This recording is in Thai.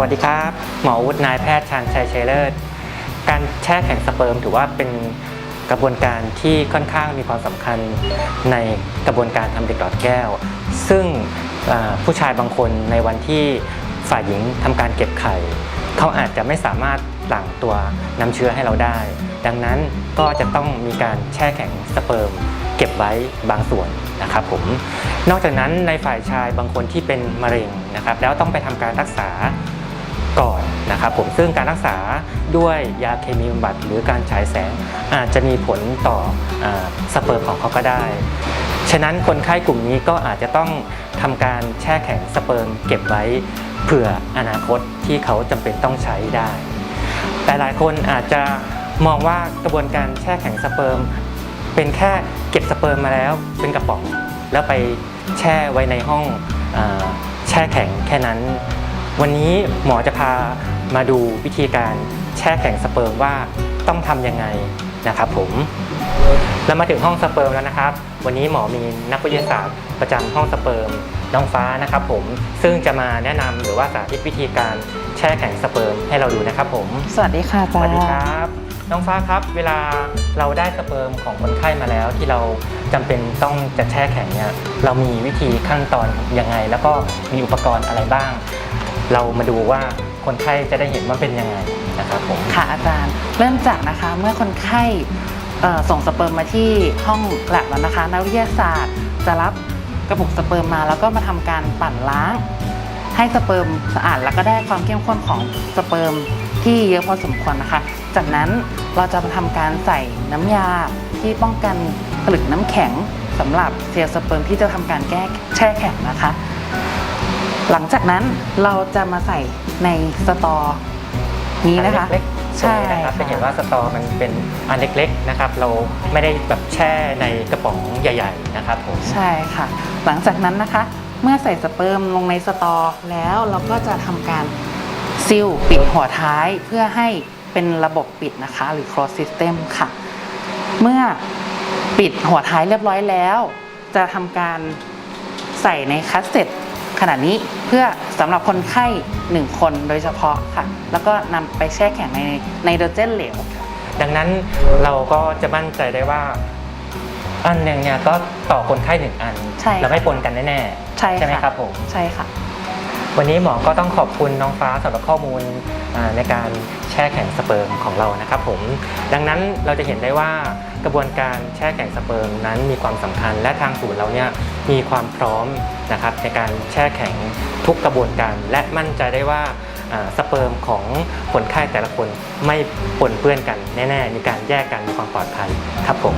วัสดีครับ หมอวุฒินายแพทย์ชาญชัยชัยเลิศ การแช่แข็งสเปิร์มถือว่าเป็นกระบวนการที่ค่อนข้างมีความสำคัญในกระบวนการทำเด็กหลอดแก้ว ซึ่งผู้ชายบางคนในวันที่ฝ่ายหญิงทำการเก็บไข่ เขาอาจจะไม่สามารถหลั่งตัวน้ำเชื้อให้เราได้ ดังนั้นก็จะต้องมีการแช่แข็งสเปิร์มเก็บไว้บางส่วนนะครับผม นอกจากนั้นในฝ่ายชายบางคนที่เป็นมะเร็งนะครับ แล้วต้องไปทำการรักษา นะครับผมซึ่งการรักษาด้วยยาเคมีบำบัดหรือการฉายแสงอาจจะมีผลต่ออสเปิร์มของเขาก็ได้ ฉะนั้นคนไข้กลุ่มนี้ก็อาจจะต้องทำการแช่แข็งสเปิร์มเก็บไว้เผื่ออนาคตที่เขาจำเป็นต้องใช้ได้ แต่หลายคนอาจจะมองว่ากระบวนการแช่แข็งสเปิร์มเป็นแค่เก็บสเปิร์มมาแล้วเป็นกระป๋องแล้วไปแช่ไว้ในห้องอแช่แข็งแค่นั้น วันนี้หมอจะพา มาดูวิธีการแช่แข็งสเปิร์มว่าต้องทำยังไงนะครับผมเรามาถึงห้องสเปิร์มแล้วนะครับ วันนี้หมอมีนักวิทยาศาสตร์ประจำห้องสเปิร์มน้องฟ้านะครับผมซึ่งจะมาแนะนำหรือว่าสาธิตวิธีการแช่แข็งสเปิร์มให้เราดูนะครับผม สวัสดีค่ะสอาจารวัสย์ดีครับ น้องฟ้าครับ เวลาเราได้สเปิร์มของคนไข้มาแล้ว ที่เราจำเป็นต้องจะแช่แข็งเนี่ยเรามีวิธีขั้นตอนยังไง แล้วก็มีอุปกรณ์อะไรบ้าง เรามาดูว่าคนไข้จะได้เห็นว่าเป็นยังไงนะครับผม ค่ะอาจารย์เริ่มจากนะคะเมื่อคนไข้เอ่อส่งสเปิร์มมาที่ห้องแลบแล้วนะคะนักวิทยาศาสตร์จะรับกระปุกสเปิร์มมาแล้วก็มาทำการปั่นล้าง ให้สเปิร์มสะอาดแล้วก็ได้ความเข้มข้นของสเปิร์มที่เยอะพอสมควรนะคะ จากนั้นเราจะมาทำการใส่น้ำยาที่ป้องกันผลึกน้ำแข็งสำหรับเซลล์สเปิร์มที่จะทำการแก้แช่แข็งนะคะ หลังจากนั้นเราจะมาใส่ในสตอนี้นะคะอัเล็กๆใช่ตรงนี้นะครับค่ะจะเห็นว่าสตอมันเป็นอันเล็กๆนะครับ เราไม่ได้แบบแช่ในกระป๋องใหญ่ ๆ นะครับผมใช่ค่ะ หลังจากนั้นนะคะ เมื่อใส่สเปิร์มลงในสตอแล้วเราก็จะทำการซิลปิดหัวท้ายเพื่อให้เป็นระบบปิดนะคะ หรือ closed system ค่ะ เมื่อปิดหัวท้ายเรียบร้อยแล้ว จะทำการใส่ในคัสเซ็ต ขนาดนี้เพื่อสำหรับคนไข้หนึ่งคนโดยเฉพาะค่ะ แล้วก็นำไปแช่แข็งในไนโตรเจนเหลว ดังนั้นเราก็จะมั่นใจได้ว่า อันหนึ่งเนี่ยก็ต่อคนไข้หนึ่งอัน ใช่ค่ะ เราไม่ปนกันแน่ใช่ๆใช่ไหมค่ะ ครับผม ใช่ค่ะ วันนี้หมอก็ต้องขอบคุณน้องฟ้าสำหรับข้อมูลในการแช่แข็งสเปิร์มของเรานะครับผม ดังนั้นเราจะเห็นได้ว่ากระบวนการแช่แข็งสเปิร์มนั้นมีความสำคัญ และทางศูนย์เราเนี่ยมีความพร้อมนะครับในการแช่แข็งทุกกระบวนการ และมั่นใจได้ว่าอ่าสเปิร์มของคนไข้แต่ละคนไม่ปนเปื้อนกันแน่ๆ มีการแยกกันมีความปลอดภัยครับผม